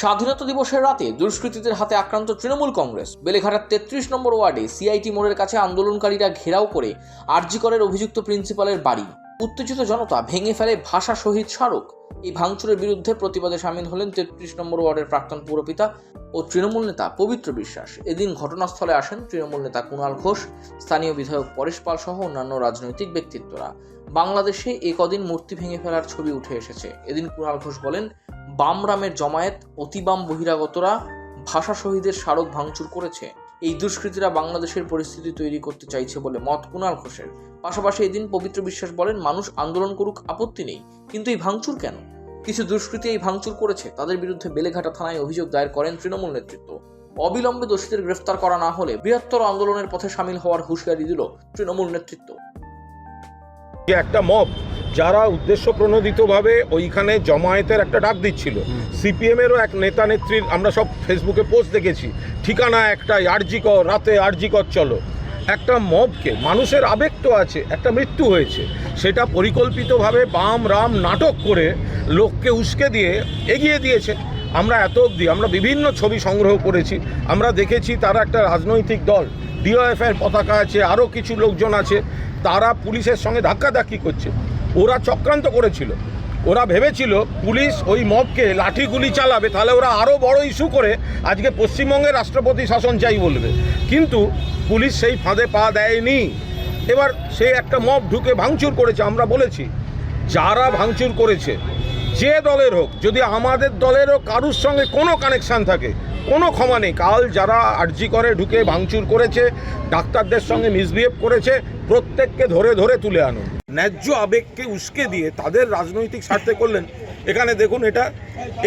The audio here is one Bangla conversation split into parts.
স্বাধীনতা দিবসের রাতে দুষ্কৃতীদের হাতে আক্রান্ত তৃণমূল কংগ্রেস। বেলেঘাটার তেত্রিশ নম্বর ওয়ার্ডে সিআইটি মোড়ের কাছে আন্দোলনকারীরা ঘেরাও করে আরজিকরের অভিযুক্ত প্রিন্সিপালের বাড়ি। উত্তেজিত জনতা ভেঙে ফেলে ভাষা শহীদ স্মারক। এই ভাঙচুরের বিরুদ্ধে প্রতিবাদে সামিল হলেন তেত্রিশ নম্বর ওয়ার্ডের প্রাক্তন পুরপিতা ও তৃণমূল নেতা পবিত্র বিশ্বাস। এদিন ঘটনাস্থলে আসেন তৃণমূল নেতা কুণাল ঘোষ, স্থানীয় বিধায়ক পরেশ পাল সহ অন্যান্য রাজনৈতিক ব্যক্তিত্বরা। বাংলাদেশে এ কদিন মূর্তি ভেঙে ফেলার ছবি উঠে এসেছে। এদিন কুণাল ঘোষ বলেন বামরামের জমায়েত অতিবাম বহিরাগতরা ভাষা শহীদের স্মারক ভাঙচুর করেছে। এই দুষ্কৃতীরা বাংলাদেশের পরিস্থিতি তৈরি করতে চাইছে বলে মত কুণাল ঘোষের। পাশাপাশি এদিন পবিত্র বিশ্বাস বলেন, মানুষ আন্দোলন করুক, আপত্তি নেই। কিন্তু এই ভাঙচুর কেন? কিছু দুষ্কৃতী এই ভাঙচুর করেছে। তাদের বিরুদ্ধে বেলেঘাটা থানায় অভিযোগ দায়ের করেন তৃণমূল নেতৃত্ব। অবিলম্বে দোষীদের গ্রেফতার করা না হলে বৃহত্তর আন্দোলনের পথে সামিল হওয়ার হুঁশিয়ারি দিল তৃণমূল নেতৃত্ব। একটা মব যারা উদ্দেশ্য প্রণোদিতভাবে ওইখানে জমায়েতের একটা ডাক দিচ্ছিল। সিপিএমেরও এক নেতা নেত্রীর আমরা সব ফেসবুকে পোস্ট দেখেছি ঠিকানা একটা আরজিকর রাতে আরজিকর চলো। একটা মবকে মানুষের আবেগ তো আছে একটা মৃত্যু হয়েছে। সেটা পরিকল্পিতভাবে বাম রাম নাটক করে লোককে উস্কে দিয়ে এগিয়ে দিয়েছে। আমরা এত অবধি আমরা বিভিন্ন ছবি সংগ্রহ করেছি আমরা দেখেছি তারা একটা রাজনৈতিক দল ডিওএফ এর পতাকা আছে আরও কিছু লোকজন আছে তারা পুলিশের সঙ্গে ধাক্কাধাক্কি করছে। ওরা চক্রান্ত করেছিল। ওরা ভেবেছিল পুলিশ ওই মবকে লাঠি গুলি চালাবে, তাহলে ওরা আরও বড় ইস্যু করে আজকে পশ্চিমবঙ্গের রাষ্ট্রপতি শাসন চাই বলবে। কিন্তু পুলিশ সেই ফাঁদে পা দেয়নি। এবার সে একটা মব ঢুকে ভাঙচুর করেছে, আমরা বলেছি। যারা ভাঙচুর করেছে, যে দলের হোক, যদি আমাদের দলেরও কারুর সঙ্গে কোনো কানেকশান থাকে কোনো ক্ষমা নেই। কাল যারা আর্জি করে ঢুকে ভাঙচুর করেছে ডাক্তারদের সঙ্গে মিসবিহেভ করেছে প্রত্যেককে ধরে ধরে তুলে আনুন। ন্যায্য আবেগকে উস্কে দিয়ে তাদের রাজনৈতিক স্বার্থে করলেন এখানে দেখুন এটা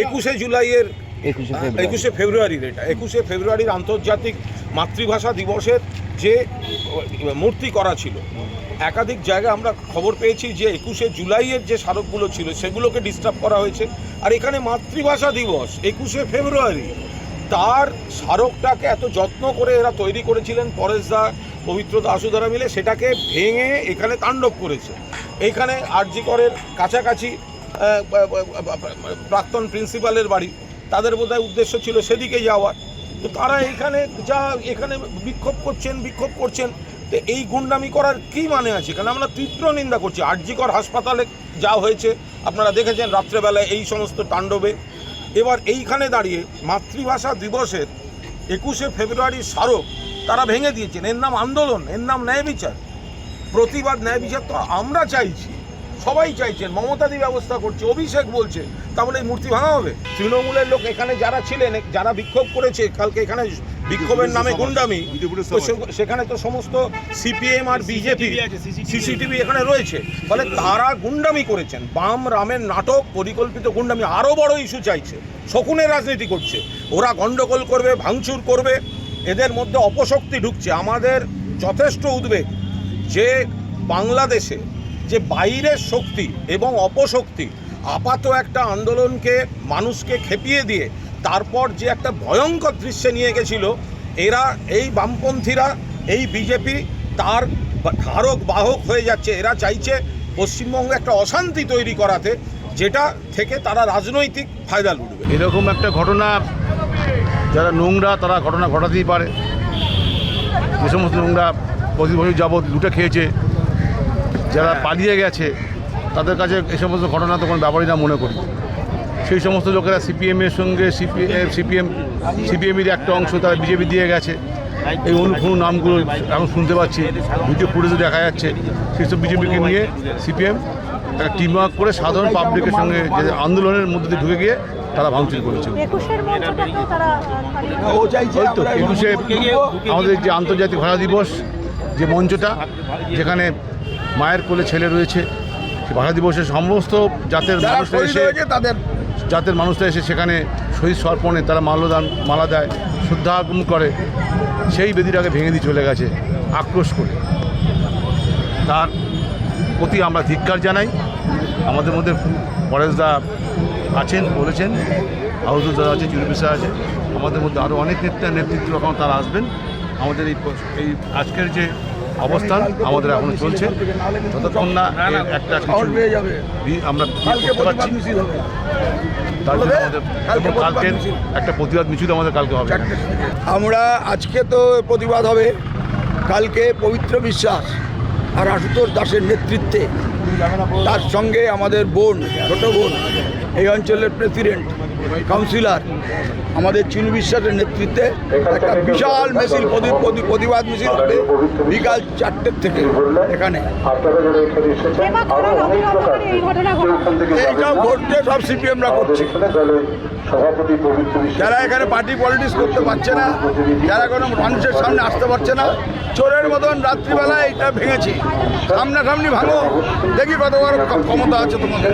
একুশে জুলাইয়ের একুশে ফেব্রুয়ারির এটা। একুশে ফেব্রুয়ারির আন্তর্জাতিক মাতৃভাষা দিবসের যে মূর্তি করা ছিল একাধিক জায়গায় আমরা খবর পেয়েছি যে একুশে জুলাইয়ের যে স্মারকগুলো ছিল সেগুলোকে ডিস্টার্ব করা হয়েছে। আর এখানে মাতৃভাষা দিবস একুশে ফেব্রুয়ারি তার স্মারকটাকে এত যত্ন করে এরা তৈরি করেছিলেন পরেশদা পবিত্র দাসুদারা মিলে, সেটাকে ভেঙে এখানে তাণ্ডব করেছে। এইখানে আরজি করের কাছাকাছি প্রাক্তন প্রিন্সিপালের বাড়ি, তাদের বোধহয় উদ্দেশ্য ছিল সেদিকে যাওয়ার। তো তারা এখানে যা এখানে বিক্ষোভ করছেন বিক্ষোভ করছেন, তো এই গুন্ডামি করার কি মানে আছে? কারণ আমরা তীব্র নিন্দা করছি। আরজিকর হাসপাতালে যা হয়েছে, আপনারা দেখেছেন রাত্রেবেলায় এই সমস্ত তাণ্ডবে। এবার এইখানে দাঁড়িয়ে মাতৃভাষা দিবসের একুশে ফেব্রুয়ারির স্মারক তারা ভেঙে দিয়েছেন। এর নাম আন্দোলন, এর নাম ন্যায় বিচার। প্রতিবাদ, ন্যায় বিচার তো আমরা চাইছি। সবাই চাইছেন মমতাদি ব্যবস্থা করছে, অভিষেক বলছে, তাহলে এই মূর্তি ভাঙা হবে? তৃণমূলের লোক এখানে যারা ছিলেন, যারা বিক্ষোভ করেছে, কালকে এখানে বিক্ষোভের নামে গুন্ডামি। সেখানে তো সমস্ত সিপিএম আর বিজেপি সিসিটিভি এখানে রয়েছে। ফলে তারা গুন্ডামি করেছেন। বাম রামের নাটক পরিকল্পিত গুন্ডামি আরও বড় ইস্যু চাইছে। শকুনের রাজনীতি করছে। ওরা গন্ডগোল করবে ভাঙচুর করবে। এদের মধ্যে অপশক্তি ঢুকছে। আমাদের যথেষ্ট উদ্বেগ যে বাংলাদেশে যে বাইরের শক্তি এবং অপশক্তি আপাত একটা আন্দোলনকে মানুষকে খেপিয়ে দিয়ে তারপর যে একটা ভয়ঙ্কর দৃশ্যে নিয়ে গেছিল এরা এই বামপন্থীরা এই বিজেপি তার ধারক বাহক হয়ে যাচ্ছে। এরা চাইছে পশ্চিমবঙ্গে একটা অশান্তি তৈরি করাতে যেটা থেকে তারা রাজনৈতিক ফায়দা লুটবে। এরকম একটা ঘটনা যারা নোংরা তারা ঘটনা ঘটাতেই পারে। যে সমস্ত নোংরা প্রতি বছর যাবৎ লুটে খেয়েছে যারা পালিয়ে গেছে তাদের কাছে এই সমস্ত ঘটনা তো কোনো ব্যাপারই না মনে করি। সেই সমস্ত লোকেরা সিপিএমের সঙ্গে সিপিএম সিপিএম সিপিএমের একটা অংশ তারা বিজেপি দিয়ে গেছে। এই অনুক্ষণ নামগুলো এখন শুনতে পাচ্ছি। ভিডিও ফুটেজে দেখা যাচ্ছে। সেই সব বিজেপিকে নিয়ে সিপিএম একটা টিম ওয়ার্ক করে সাধারণ পাবলিকের সঙ্গে যে আন্দোলনের মধ্যে দিয়ে ঢুকে গিয়ে তারা ভাঙচুর করেছে। তো একুশে আমাদের যে আন্তর্জাতিক ভাষা দিবস যে মঞ্চটা যেখানে মায়ের কোলে ছেলে রয়েছে ভাষা দিবসে সমস্ত জাতের মানুষ এসে তাদের জাতের মানুষরা এসে সেখানে শহীদ সর্পণে তারা মাল্যদান, মালা দেয়, শ্রদ্ধা জ্ঞাপন করে, সেই বেদিটাকে ভেঙে দিয়ে চলে গেছে আক্রোশ করে। তার প্রতি আমরা ধিক্কার জানাই। আমাদের মধ্যে পরেশদা আছেন, বলেছেন আহুদুল্লাহ আছে চুরবিসা আছে। আমাদের মধ্যে আরও অনেক নেতা নেতৃত্ব এখন তারা আসবেন। আমাদের এই এই আজকের যে অবস্থান আমাদের এখনও চলছে। যতক্ষণ না একটা কিছু আমরা করতে পারছি তার জন্য আমাদের এবং কালকের একটা প্রতিবাদ মিছিল আমাদের কালকে হবে। আমরা আজকে তো প্রতিবাদ হবে। কালকে পবিত্র বিশ্বাস আর আশুতোষ দাসের নেতৃত্বে। তার সঙ্গে আমাদের বোন ছোট বোন। এই অঞ্চলের প্রেসিডেন্ট কাউন্সিলর আমাদের চিনু বিশ্বাসের নেতৃত্বে একটা বিশাল মিছিল প্রতি- প্রতি- প্রতিবাদ মিছিল হবে বিকাল চারটের থেকে এখানে। এবার কারা অবিলম্ব করে এই ঘটনা ঘটায় এইসব ঘটছে সব সিপিএমরা করছে। যারা এখানে পার্টি পলিটিক্স করতে পারছে না যারা কোনো মানুষের সামনে আসতে পারছে না চোরের মতন রাত্রিবেলা এটা ভেঙেছে। সামনাসামনি ভাঙো। দেখি কত বড় ক্ষমতা আছে তোমাদের।